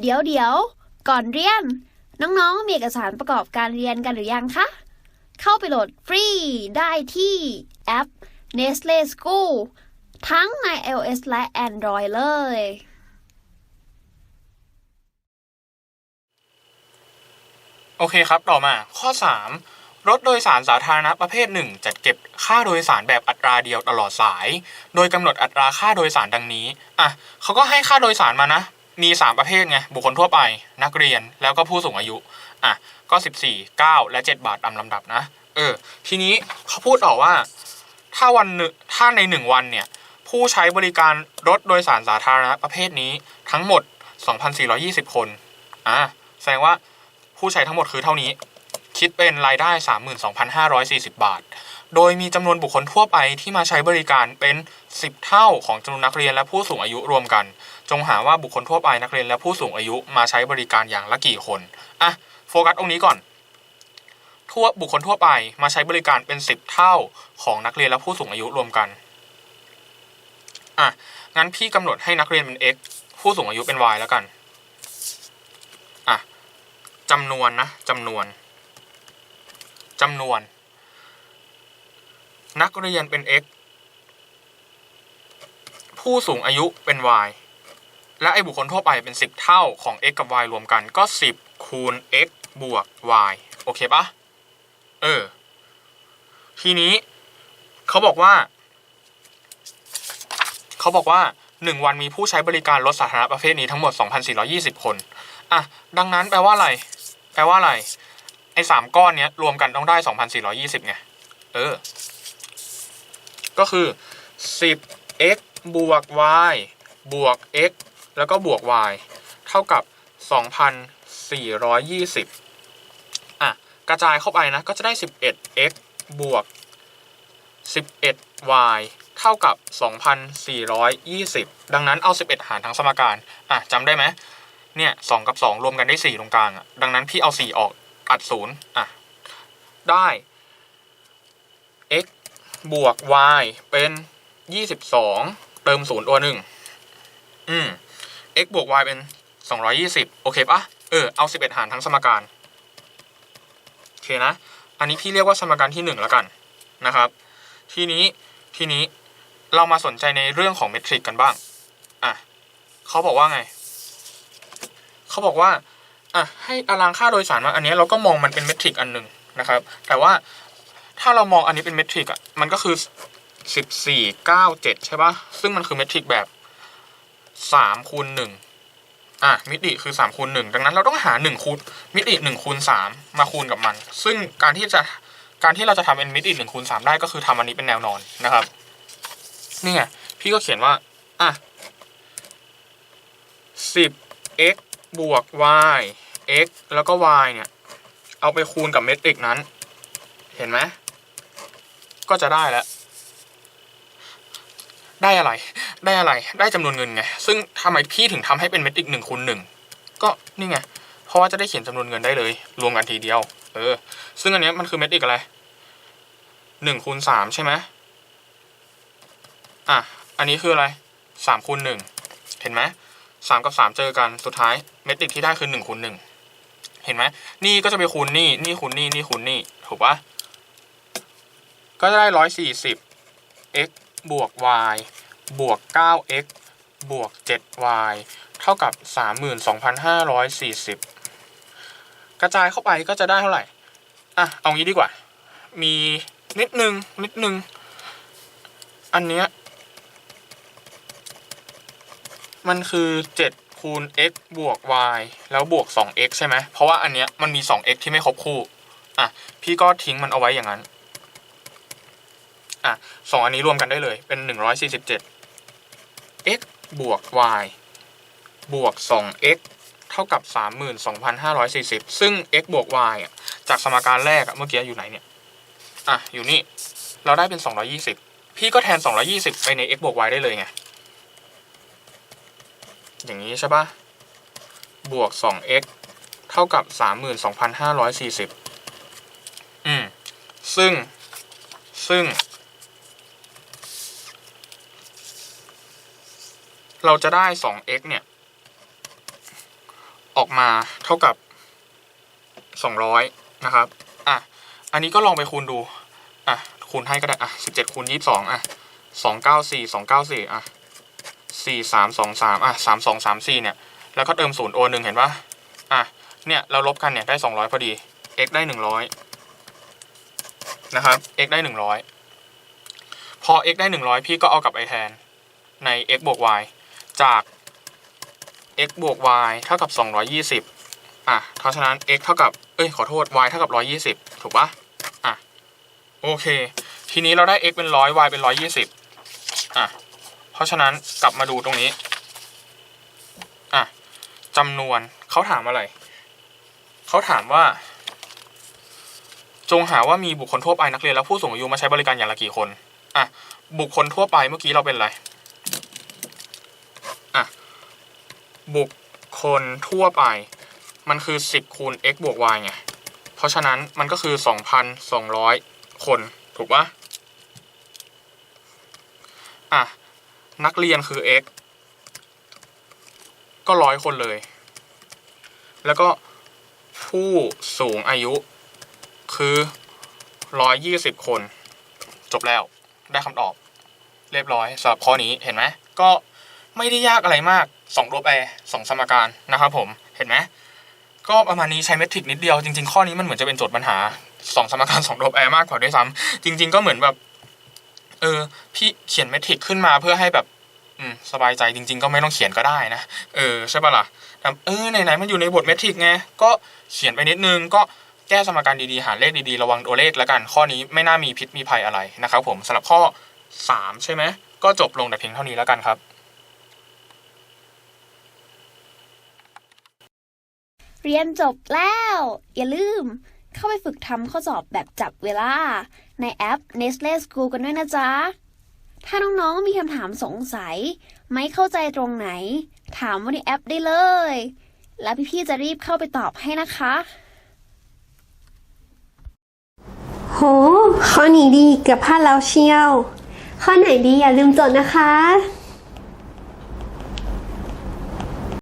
เดี๋ยวเดี๋ยว ก่อนเรียน น้องๆ มีเอกสารประกอบการเรียนกันหรือยังคะ เข้าไปโหลดฟรีได้ที่แอป Nestle School ทั้งใน iOS และ Android เลย โอเคครับ ต่อมาข้อ 3 รถโดยสารสาธารณะประเภทหนึ่งจัดเก็บค่าโดยสารแบบอัตราเดียวตลอดสาย โดยกำหนดอัตราค่าโดยสารดังนี้ อะเขาก็ให้ค่าโดยสารมานะ มี 3 ประเภทไงบุคคลทั่วไปนักเรียนแล้วก็ผู้สูงอายุอะก็ 14 9 และ 7 บาทตามลำดับนะเออทีนี้เขาพูดต่อว่า ถ้าวันหนึ่งถ้าในหนึ่งวันเนี่ยผู้ใช้บริการรถโดยสารสาธารณะประเภทนี้ทั้งหมด 2,420 คนอะแสดงว่าผู้ใช้ทั้งหมดคือเท่านี้ คิดเป็นรายได้ 32,540 บาท โดยมีจำนวนบุคคลทั่วไปที่มาใช้บริการเป็น 10 เท่าของจำนวนนักเรียนและผู้สูงอายุรวมกัน จงหาว่าบุคคลทั่วไปนักเรียนและผู้สูงอายุมาใช้บริการอย่างละกี่คนอะโฟกัสตรงนี้ก่อน ทั่วบุคคลทั่วไปมาใช้บริการเป็น 10 เท่าของนักเรียนและผู้สูงอายุรวมกันอะงั้นพี่กำหนดให้นักเรียนเป็น x ผู้สูงอายุเป็น y แล้วกันอะจำนวนนะจำนวนจำนวน นักเรียนเป็น x ผู้สูงอายุเป็น y และไอ้บุคคลทั่วไปเป็น 10 เท่าของ x กับ y รวมกันก็ 10 คูณ x บวก y โอเคปะเออ ทีนี้เขาบอกว่า เขาบอกว่า 1 วันมีผู้ใช้บริการรถสาธารณะประเภทนี้ทั้งหมด 2,420 คน อะ ดังนั้นแปลว่าอะไร แปลว่าอะไร ไอ้สามก้อนเนี้ยรวมกันต้องได้ 2,420 ไง เออ ก็คือ 10x บวก y บวก x แล้วก็บวก y เท่ากับ 2,420อะกระจายเข้าไปนะ ก็จะได้ 11x บวก 11y เท่ากับ 2,420 ดังนั้นเอา 11 หารทั้งสมการอะจำได้ไหมเนี่ย2กับ 2 รวมกันได้ 4 ตรงกลางอะดังนั้นพี่เอา 4 ออกอัด0อะได้ x บวก y เป็น 22 เติม 0 ตัวหนึ่งอืม x บวก y เป็น 220 โอเคปะเออ เอา 11 หารทั้งสมการ โอเคนะ อันนี้พี่เรียกว่าสมการที่ 1 แล้วกันนะครับ ทีนี้ ทีนี้เรามาสนใจในเรื่องของเมทริกกันบ้าง อะเขาบอกว่าไง เขาบอกว่า อะ ให้ตารางค่าโดยสารมา อันนี้เราก็มองมันเป็นเมทริกอันหนึ่งนะครับ แต่ว่าถ้าเรามองอันนี้เป็นเมทริกอะ มันก็คือสิบสี่เก้าเจ็ดใช่ปะซึ่งมันคือเมทริกแบบ สามคูณหนึ่งอะมิติคือสามคูณหนึ่งดังนั้นเราต้องหาหนึ่งคูณมิติหนึ่งคูณสามมาคูณกับมัน ซึ่งการที่จะการที่เราจะทำเป็นมิติหนึ่งคูณสามได้ก็คือทำอันนี้เป็นแนวนอนนะครับนี่ไงพี่ก็เขียนว่าอะสิบ x บวก y x แล้วก็ y เนี่ย เอาไปคูณกับเมตริกนั้น เห็นไหม ก็จะได้แล้ว ได้อะไร ได้อะไรได้จำนวนเงินไง ซึ่งทำไมพี่ถึงทำให้เป็นเมตริกหนึ่งคูณหนึ่งก็นี่ไง เพราะว่าจะได้เขียนจำนวนเงินได้เลย รวมกันทีเดียว เออ ซึ่งอันนี้มันคือเมตริกอะไรหนึ่งคูณสามใช่ไหมอะ อันนี้คืออะไรสามคูณหนึ่งเห็นไหมสามกับสามเจอกันสุดท้ายเมตริกที่ได้คือหนึ่งคูณหนึ่งเห็นไหมนี่ก็จะไปคูณนี่นี่คูณนี่นี่คูณนี่ถูกปะก็จะได้ร้อยสี่สิบ x บวก y บวกเก้า x บวกเจ็ด y เท่ากับสามหมื่นสองพันห้าร้อยสี่สิบกระจายเข้าไปก็จะได้เท่าไหร่ อะ เอางี้ดีกว่า มีนิดนึง นิดนึง อันเนี้ย มันคือ 7 คูณ x บวก y แล้วบวก 2x ใช่ไหม เพราะว่าอันเนี้ยมันมี 2x ที่ไม่ครบคู่ อะ พี่ก็ทิ้งมันเอาไว้อย่างนั้น อะสองอันนี้รวมกันได้เลยเป็น 147 x บวก y บวก 2x เท่ากับ 32,540 ซึ่ง x บวก y อะจากสมการแรกอะเมื่อกี้อยู่ไหนเนี่ย อะ อยู่นี่ เราได้เป็น 220 พี่ก็แทน 220 ไปใน x บวก y ได้เลยไง อย่างนี้ใช่ปะบวก 2x เท่ากับ 32,540 อืม ซึ่ง ซึ่ง เราจะได้ 2x เนี่ยอกมาเท่ากับสองร้อยนะครับ อะ อันนี้ก็ลองไปคูณดู อะ คูณให้ก็ได้ อะสิบเจ็ดคูณยี่สิบสองอะสองเก้าสี่สองเก้าสี่อะสี่สามสองสามอะสามสองสามสี่เนี่ย แล้วก็เติมศูนย์โอหนึ่งเห็นปะอะ เนี่ย เราลบกันเนี่ยได้สองร้อยพอดี x ได้หนึ่งร้อยนะครับ x ได้หนึ่งร้อยพอ x ได้หนึ่งร้อยพี่ก็เอากลับไปแทนใน x บวก y จาก x บวก y เท่ากับสองร้อยยี่สิบอะ เพราะฉะนั้น x เท่ากับ เอ้ย ขอโทษ y เท่ากับร้อยยี่สิบถูกปะอะ โอเค ทีนี้เราได้ x เป็นร้อย y เป็นร้อยยี่สิบอะ เพราะฉะนั้นกลับมาดูตรงนี้ อะจำนวนเขาถามอะไร เขาถามว่า จงหาว่ามีบุคคลทั่วไปนักเรียนและผู้สูงอายุมาใช้บริการอย่างละกี่คน อะ บุคคลทั่วไปเมื่อกี้เราเป็นอะไร อะ บุคคลทั่วไป มันคือ 10คูณ x บวก y ไง เพราะฉะนั้นมันก็คือ 2,200 คน ถูกปะอะ นักเรียนคือ x ก็ร้อยคนเลย แล้วก็ผู้สูงอายุคือร้อยยี่สิบคน จบแล้วได้คำตอบ เรียบร้อยสำหรับข้อนี้เห็นไหมก็ ไม่ได้ยากอะไรมากสองลบแอร์สองสมการนะครับผมเห็นไหมก็ประมาณนี้ใช้เมทริกนิดเดียวจริงๆข้อนี้มันเหมือนจะเป็นโจทย์ปัญหาสองสมการสองลบแอร์มากกว่าด้วยซ้ำจริง ๆ ก็เหมือนแบบเออพี่เขียนเมทริกขึ้นมาเพื่อให้แบบอืมสบายใจจริง ๆ ก็ไม่ต้องเขียนก็ได้นะเออใช่ปะล่ะเออไหนๆมันอยู่ในบทเมทริกไงก็เขียนไปนิดนึงก็แก้สมการดีๆ หาเลขดีๆ ระวังตัวเลขแล้วกัน ข้อนี้ไม่น่ามีพิษมีภัยอะไรนะครับผมสำหรับข้อ 3 ใช่ไหมก็จบลงแต่เพียงเท่านี้แล้วกันครับ เรียนจบแล้ว อย่าลืม เข้าไปฝึกทำข้อสอบแบบจับเวลา ในแอป Nestle School กันด้วยนะจ๊ะ ถ้าน้องๆมีคำถามสงสัย ไม่เข้าใจตรงไหน ถามว่าในแอปได้เลย แล้วพี่ๆจะรีบเข้าไปตอบให้นะคะ โห ข้อนี้ดีเกือบพลาดแล้วเชียว ข้อไหนดีอย่าลืมจดนะคะ